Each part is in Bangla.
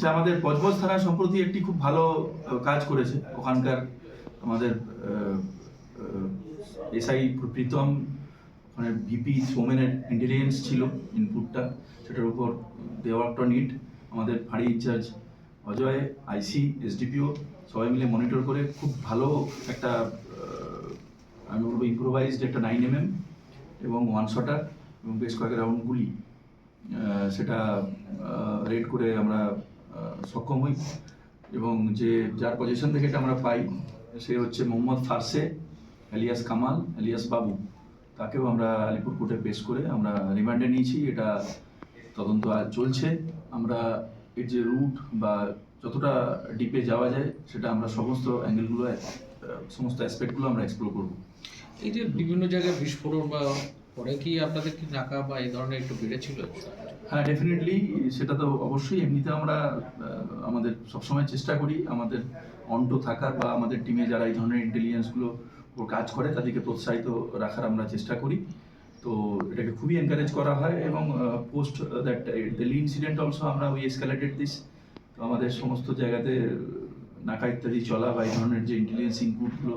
যে আমাদের বজবজ থানা সম্প্রতি একটি খুব ভালো কাজ করেছে। ওখানকার আমাদের এসআই প্রীতম, ওখানে ভিপি সোমেনের ইন্টেলিজেন্স ছিল ইনপুটটা সেটার উপর দেওয়া একটা নিট আমাদের ফাঁড়ি ইনচার্জ অজয় আইসি এসডিপিও সবাই মিলে মনিটর করে খুব ভালো একটা আমি বলব ইম্প্রোভাইজড একটা নাইন এমএম এবং ওয়ান শটার এবং বেশ কয়েক রাউন্ড গুলি। সেটা রেড করে আমরা সক্ষম হই এবং যে যার পজিশন থেকে এটা আমরা পাই, সে হচ্ছে মোহাম্মদ ফারসে এলিয়াস কামাল, এলিয়াস বাবু। তাকেও আমরা আলিপুর কোর্টে পেশ করে আমরা রিমান্ডে নিয়েছি। এটা তদন্ত আজ চলছে। আমরা এর যে রুট বা যতটা ডিপে যাওয়া যায়, সেটা আমরা সমস্ত অ্যাঙ্গেলগুলো সমস্ত অ্যাসপেক্টগুলো আমরা এক্সপ্লোর করব। এই যে বিভিন্ন জায়গায় বিস্ফোরণ বা পরে কি আপনাদের কি নাকা বা এই ধরনের একটু বেড়েছিল? হ্যাঁ ডেফিনেটলি সেটা তো অবশ্যই। এমনিতে আমরা আমাদের সবসময় চেষ্টা করি আমাদের অন্ট থাকার বা আমাদের টিমে যারা এই ধরনের ইন্টেলিজেন্সগুলো ওর কাজ করে তাদেরকে প্রোৎসাহিত রাখার আমরা চেষ্টা করি। তো এটাকে খুবই এনকারেজ করা হয় এবং post that Delhi incident also আমরা উই এসকালেটেড দিস তো আমাদের সমস্ত জায়গাতে নাকা ইত্যাদি চলা বা এই ধরনের যে ইন্টেলিজেন্স ইনপুটগুলো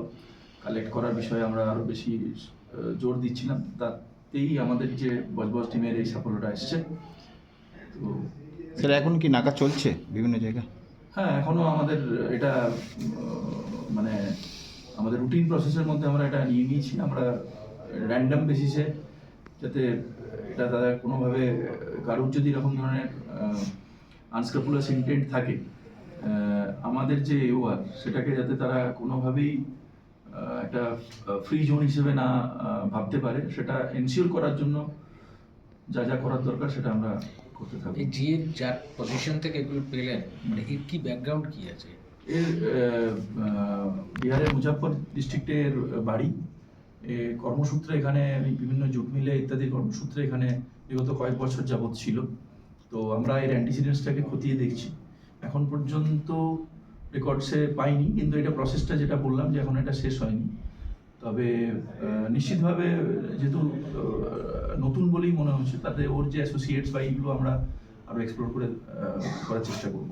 কালেক্ট করার বিষয়ে আমরা আরও বেশি জোর দিচ্ছিলাম। তাতেই আমাদের যে বজবজ টিমের এই সাফল্যটা এসছে। তো স্যার এখন কি নাকা চলছে বিভিন্ন জায়গায়? হ্যাঁ এখনও আমাদের এটা মানে আমাদের রুটিন প্রসেসের মধ্যে আমরা এটা নিয়ে নিয়েছি। আমরা র্যান্ডাম বেসিসে যাতে এটা তাদের কোনোভাবে কারোর যদি এরকম ধরনের আনস্ক্রাপুলাস ইন্টেন্ট থাকে আমাদের যে ইউআর সেটাকে যাতে তারা কোনোভাবেই একটা ফ্রি জোন হিসেবে না ভাবতে পারে। সেটা এনশিওর করার জন্য যা যা করার দরকার সেটা আমরা করতে থাকব। এই যে যার পজিশন থেকে এগুলো পেলেন মানে এর কি ব্যাকগ্রাউন্ড কি আছে? এর বিহারের মুজাফর ডিস্ট্রিক্টের বাড়ি এ কর্মসূত্রে এখানে বিভিন্ন জুট মিলে ইত্যাদি কর্মসূত্রে এখানে বিগত কয়েক বছর যাবৎ ছিল। তো আমরা এর অ্যান্টিসিডেন্টসটাকে খতিয়ে দেখছি। এখন পর্যন্ত রেকর্ডসে পাইনি কিন্তু এটা প্রসেসটা যেটা বললাম যে এখন এটা শেষ হয়নি। তবে নিশ্চিতভাবে যেহেতু নতুন বলেই মনে হচ্ছে তাতে ওর যে অ্যাসোসিয়েটস বা এইগুলো আমরা আরও এক্সপ্লোর করে করার চেষ্টা করব।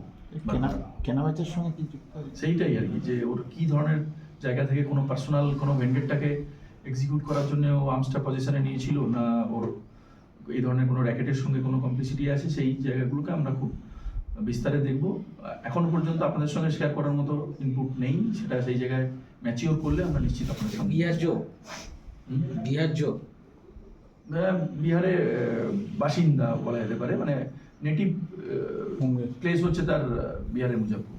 কেনা কেনাবেচার সঙ্গে কি সেইটাই আর কি যে ওর কি ধরনের জায়গা থেকে কোনো পার্সোনাল কোনো ভেন্ডেটটাকে এক্সিকিউট করার জন্য ও আর্মসটা পজিশনে নিয়েছিল না ওর এই ধরনের কোনো র্যাকেটের সঙ্গে কোনো কমপ্লিসিটি আছে সেই জায়গাগুলোকে আমরা খুব বিস্তারে দেখব। এখন পর্যন্ত আপনাদের সঙ্গে শেয়ার করার মতো ইনপুট নেই। সেটা সেই জায়গায় ম্যাচিওর করলে আমরা নিশ্চিত আপনাদের সঙ্গে বিহার জো? বিহার জো। বিহারে বাসিন্দা বলা যেতে পারে। মানে নেটিভ প্লেস হচ্ছে তার বিহারের মুজাফর